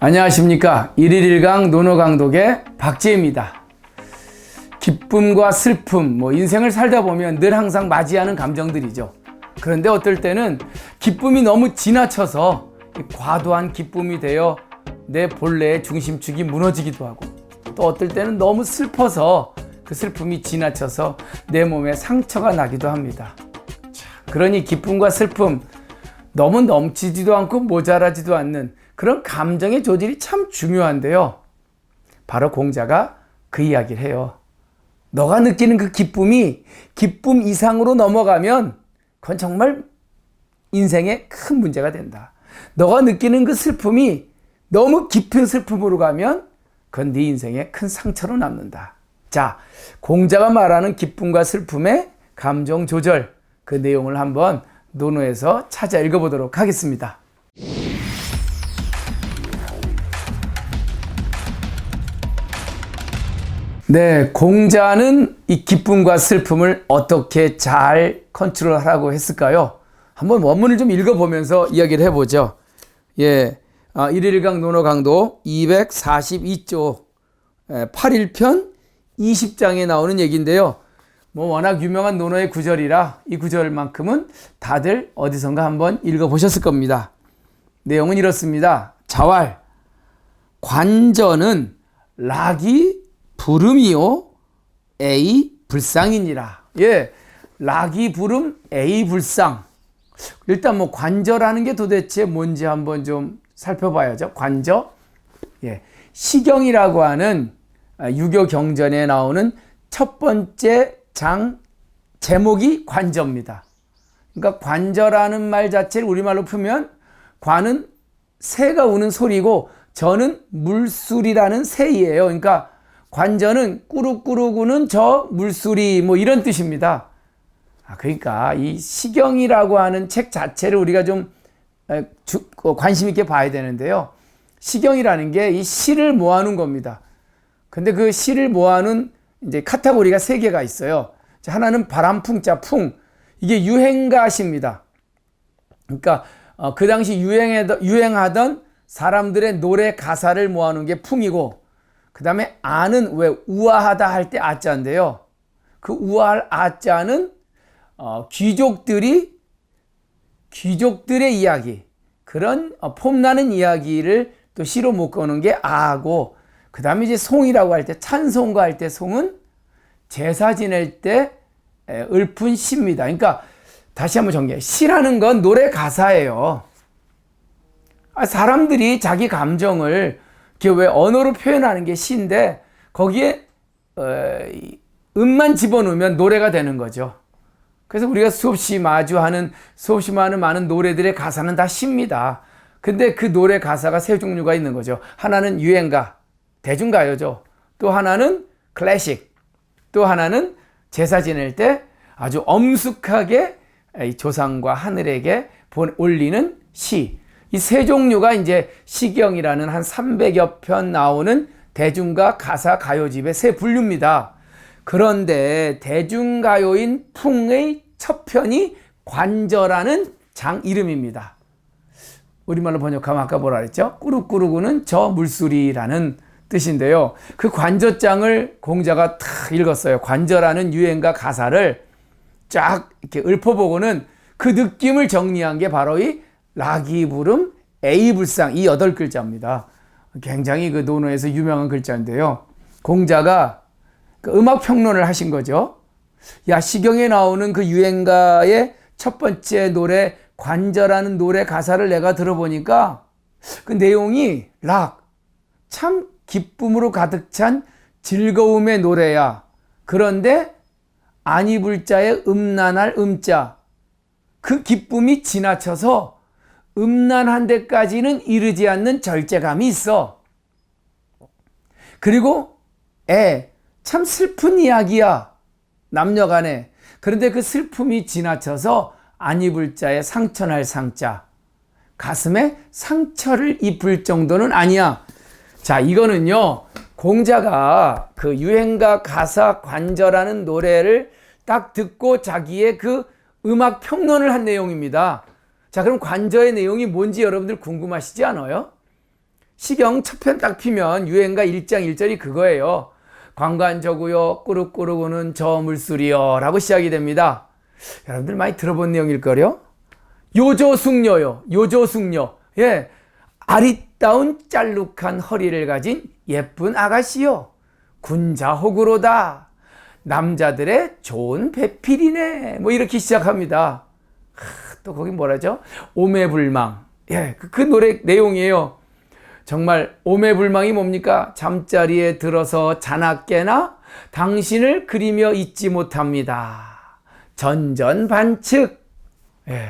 안녕하십니까. 1일 1강 노노강독의 박지혜입니다. 기쁨과 슬픔, 뭐 인생을 살다 보면 늘 항상 맞이하는 감정들이죠. 그런데 어떨 때는 기쁨이 너무 지나쳐서 과도한 기쁨이 되어 내 본래의 중심축이 무너지기도 하고 또 어떨 때는 너무 슬퍼서 그 슬픔이 지나쳐서 내 몸에 상처가 나기도 합니다. 자, 그러니 기쁨과 슬픔 너무 넘치지도 않고 모자라지도 않는 그런 감정의 조절이 참 중요한데요. 바로 공자가 그 이야기를 해요. 너가 느끼는 그 기쁨이 기쁨 이상으로 넘어가면 그건 정말 인생에 큰 문제가 된다. 너가 느끼는 그 슬픔이 너무 깊은 슬픔으로 가면 그건 네 인생에 큰 상처로 남는다. 자, 공자가 말하는 기쁨과 슬픔의 감정 조절 그 내용을 한번 논어에서 찾아 읽어보도록 하겠습니다. 네, 공자는 이 기쁨과 슬픔을 어떻게 잘 컨트롤하라고 했을까요? 한번 원문을 좀 읽어보면서 이야기를 해보죠. 예, 아, 1일강 논어 강도 242조 8일편 20장에 나오는 얘기인데요. 뭐 워낙 유명한 논어의 구절이라 이 구절만큼은 다들 어디선가 한번 읽어보셨을 겁니다. 내용은 이렇습니다. 자왈, 관전은 락이 부름이요 A 불상이니라. 예. 락이 부름 A 불상. 일단 뭐 관저라는 게 도대체 뭔지 한번 좀 살펴봐야죠. 관저. 예. 시경이라고 하는 아, 유교 경전에 나오는 첫 번째 장 제목이 관저입니다. 그러니까 관저라는 말 자체를 우리말로 풀면 관은 새가 우는 소리고 저는 물술이라는 새이에요. 그러니까 관저는 꾸룩꾸룩 우는 저 물소리 뭐 이런 뜻입니다. 아, 그러니까 이 시경이라고 하는 책 자체를 우리가 좀 어, 관심 있게 봐야 되는데요. 시경이라는 게 이 시를 모아놓은 겁니다. 근데 그 시를 모아놓은 이제 카테고리가 세 개가 있어요. 하나는 바람풍자 풍. 이게 유행가시입니다. 그러니까 어, 그 당시 유행하던 사람들의 노래 가사를 모아놓은 게 풍이고 그 다음에 아는 왜 우아하다 할 때 아자인데요. 그 우아할 아자는 어, 귀족들이 귀족들의 이야기 그런 어, 폼나는 이야기를 또 시로 묶어놓은 게 아고 그 다음에 이제 송이라고 할 때 찬송가 할 때 송은 제사 지낼 때 읊은 시입니다. 그러니까 다시 한번 정리해. 시라는 건 노래 가사예요. 아, 사람들이 자기 감정을 그게 왜 언어로 표현하는 게 시인데 거기에 어, 음만 집어넣으면 노래가 되는 거죠. 그래서 우리가 수없이 마주하는 수없이 많은 많은 노래들의 가사는 다 시입니다. 근데 그 노래 가사가 세 종류가 있는 거죠. 하나는 유행가, 대중가요죠. 또 하나는 클래식, 또 하나는 제사 지낼 때 아주 엄숙하게 조상과 하늘에게 올리는 시. 이 세 종류가 이제 시경이라는 한 300여 편 나오는 대중가 가사 가요집의 세 분류입니다. 그런데 대중가요인 풍의 첫 편이 관저라는 장 이름입니다. 우리말로 번역하면 아까 뭐라 그랬죠? 꾸룩꾸룩우는 저 물소리라는 뜻인데요. 그 관저장을 공자가 탁 읽었어요. 관저라는 유행가 가사를 쫙 이렇게 읊어보고는 그 느낌을 정리한 게 바로 이 라기 부름 A 불상 이 여덟 글자입니다. 굉장히 그 논어에서 유명한 글자인데요. 공자가 그 음악 평론을 하신 거죠. 야 시경에 나오는 그 유행가의 첫 번째 노래 관절하는 노래 가사를 내가 들어보니까 그 내용이 락 참 기쁨으로 가득 찬 즐거움의 노래야. 그런데 아니 불자의 음란할 음자 그 기쁨이 지나쳐서 음란한 데까지는 이르지 않는 절제감이 있어. 그리고 애, 참 슬픈 이야기야. 남녀 간에. 그런데 그 슬픔이 지나쳐서 안 입을 자의 상처날 상자. 가슴에 상처를 입을 정도는 아니야. 자, 이거는요, 공자가 그 유행가 가사 관절하는 노래를 딱 듣고 자기의 그 음악 평론을 한 내용입니다. 자, 그럼 관저의 내용이 뭔지 여러분들 궁금하시지 않아요? 시경 첫편 딱 피면 유행가 1장 1절이 그거예요. 광관저구요 꾸룩꾸룩 우는 저 물소리요 라고 시작이 됩니다. 여러분들 많이 들어본 내용일걸요? 요조숙녀요. 요조숙녀. 예. 아리따운 짤룩한 허리를 가진 예쁜 아가씨요. 군자호구로다. 남자들의 좋은 배필이네. 뭐 이렇게 시작합니다. 하, 또 거기 뭐라죠? 오매불망. 예, 그, 그 노래 내용이에요. 정말 오매불망이 뭡니까? 잠자리에 들어서 자나 깨나 당신을 그리며 잊지 못합니다. 전전반측. 예.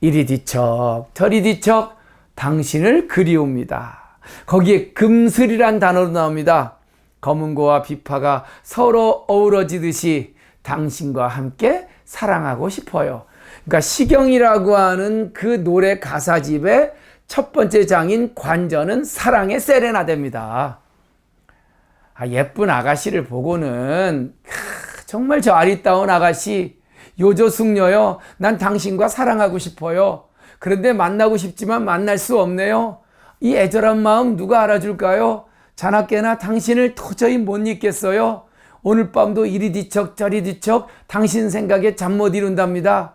이리 뒤척 저리 뒤척 당신을 그리웁니다. 거기에 금슬이란 단어로 나옵니다. 검은고와 비파가 서로 어우러지듯이 당신과 함께 사랑하고 싶어요. 그러니까 시경이라고 하는 그 노래 가사집의 첫 번째 장인 관전은 사랑의 세레나데입니다. 아, 예쁜 아가씨를 보고는 크, 정말 저 아리따운 아가씨 요조숙녀요. 난 당신과 사랑하고 싶어요. 그런데 만나고 싶지만 만날 수 없네요. 이 애절한 마음 누가 알아줄까요? 자나깨나 당신을 도저히 못 잊겠어요. 오늘 밤도 이리 뒤척 저리 뒤척 당신 생각에 잠 못 이룬답니다.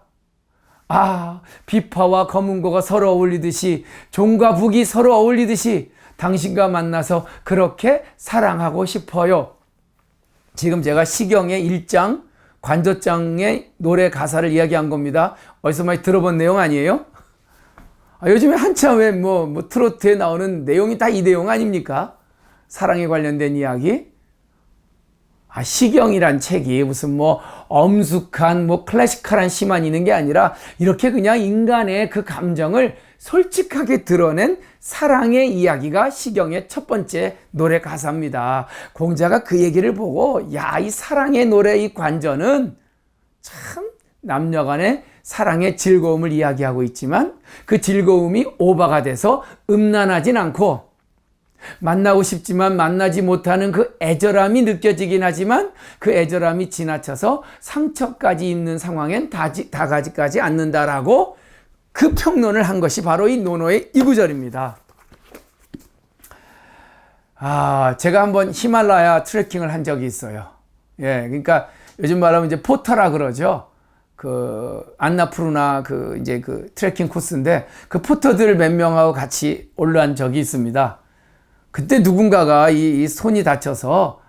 아, 비파와 검은고가 서로 어울리듯이 종과 북이 서로 어울리듯이 당신과 만나서 그렇게 사랑하고 싶어요. 지금 제가 시경의 1장 관저장의 노래 가사를 이야기한 겁니다. 어디서 많이 들어본 내용 아니에요? 아, 요즘에 한참 왜 뭐 뭐 트로트에 나오는 내용이 다 이 내용 아닙니까? 사랑에 관련된 이야기. 아, 시경이란 책이 무슨 뭐 엄숙한 뭐 클래식한 시만 있는 게 아니라 이렇게 그냥 인간의 그 감정을 솔직하게 드러낸 사랑의 이야기가 시경의 첫 번째 노래 가사입니다. 공자가 그 얘기를 보고 야, 이 사랑의 노래 이 관전은 참 남녀 간의 사랑의 즐거움을 이야기하고 있지만 그 즐거움이 오바가 돼서 음란하진 않고 만나고 싶지만 만나지 못하는 그 애절함이 느껴지긴 하지만 그 애절함이 지나쳐서 상처까지 입는 상황엔 다지, 다가지까지 않는다라고 그 평론을 한 것이 바로 이 노노의 이 구절입니다. 아, 제가 한번 히말라야 트레킹을 한 적이 있어요. 예, 그러니까 요즘 말하면 이제 포터라 그러죠. 그 안나푸르나 그 이제 그 트레킹 코스인데 그 포터들 몇 명하고 같이 올라간 적이 있습니다. 그때 누군가가 이, 이 손이 다쳐서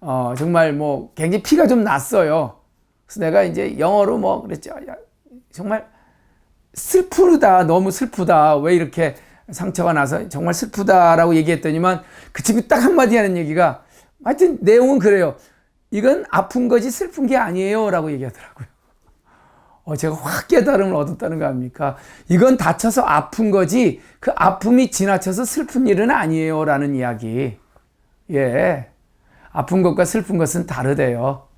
어, 정말 뭐 굉장히 피가 좀 났어요. 그래서 내가 이제 영어로 뭐 그랬죠. 야, 정말 슬프다. 너무 슬프다. 왜 이렇게 상처가 나서 정말 슬프다라고 얘기했더니만 그 친구 딱 한마디 하는 얘기가 하여튼 내용은 그래요. 이건 아픈 거지 슬픈 게 아니에요. 라고 얘기하더라고요. 어, 제가 확 깨달음을 얻었다는 거 아닙니까? 이건 다쳐서 아픈 거지 그 아픔이 지나쳐서 슬픈 일은 아니에요. 라는 이야기. 예. 아픈 것과 슬픈 것은 다르대요.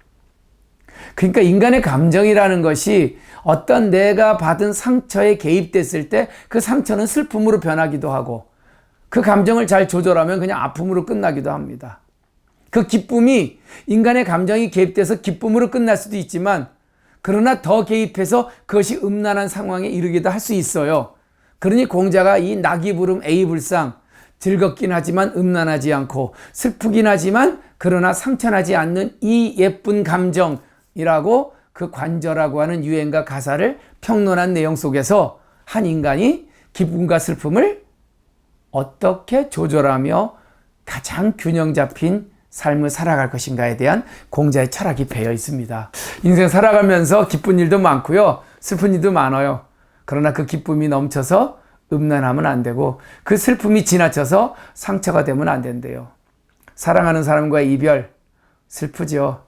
그러니까 인간의 감정이라는 것이 어떤 내가 받은 상처에 개입됐을 때 그 상처는 슬픔으로 변하기도 하고 그 감정을 잘 조절하면 그냥 아픔으로 끝나기도 합니다. 그 기쁨이 인간의 감정이 개입돼서 기쁨으로 끝날 수도 있지만 그러나 더 개입해서 그것이 음란한 상황에 이르기도 할 수 있어요. 그러니 공자가 이 낙이 부름 A 불상 즐겁긴 하지만 음란하지 않고 슬프긴 하지만 그러나 상처나지 않는 이 예쁜 감정이라고 그 관저라고 하는 유행가 가사를 평론한 내용 속에서 한 인간이 기쁨과 슬픔을 어떻게 조절하며 가장 균형 잡힌 삶을 살아갈 것인가에 대한 공자의 철학이 배어 있습니다. 인생 살아가면서 기쁜 일도 많고요. 슬픈 일도 많아요. 그러나 그 기쁨이 넘쳐서 음란하면 안 되고 그 슬픔이 지나쳐서 상처가 되면 안 된대요. 사랑하는 사람과의 이별 슬프죠.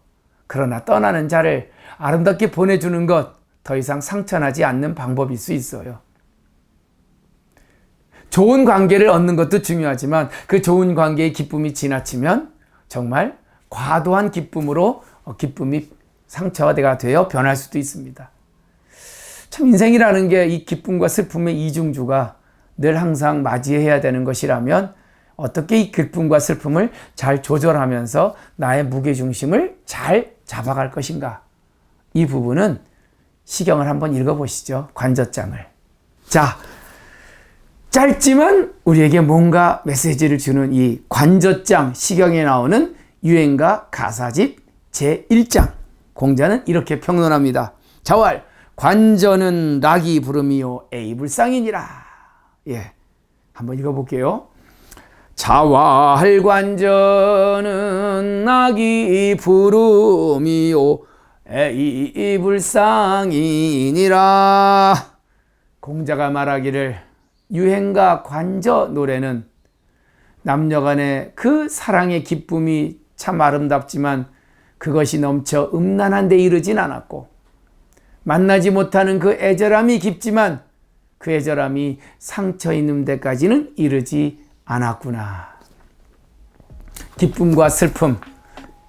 그러나 떠나는 자를 아름답게 보내주는 것 더 이상 상처나지 않는 방법일 수 있어요. 좋은 관계를 얻는 것도 중요하지만 그 좋은 관계의 기쁨이 지나치면 정말 과도한 기쁨으로 어, 기쁨이 상처가 되어 변할 수도 있습니다. 참 인생이라는 게 이 기쁨과 슬픔의 이중주가 늘 항상 맞이해야 되는 것이라면 어떻게 이 기쁨과 슬픔을 잘 조절하면서 나의 무게중심을 잘 잡아갈 것인가. 이 부분은 시경을 한번 읽어보시죠. 관저장을. 자, 짧지만 우리에게 뭔가 메시지를 주는 이 관저장 시경에 나오는 유행가 가사집 제1장 공자는 이렇게 평론합니다. 자왈 관저는 낙이 부름이요 에이불상이니라. 예, 한번 읽어 볼게요. 자활관저는 낙이 부름이요 에이불상이니라. 공자가 말하기를 유행가 관저 노래는 남녀 간의 그 사랑의 기쁨이 참 아름답지만 그것이 넘쳐 음란한 데 이르진 않았고 만나지 못하는 그 애절함이 깊지만 그 애절함이 상처 있는 데까지는 이르지 않았구나. 기쁨과 슬픔,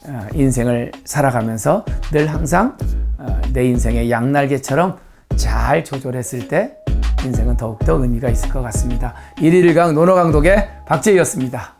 어, 인생을 살아가면서 늘 항상 어, 내 인생의 양날개처럼 잘 조절했을 때 인생은 더욱더 의미가 있을 것 같습니다. 1일1강 논어강독의 박재희였습니다.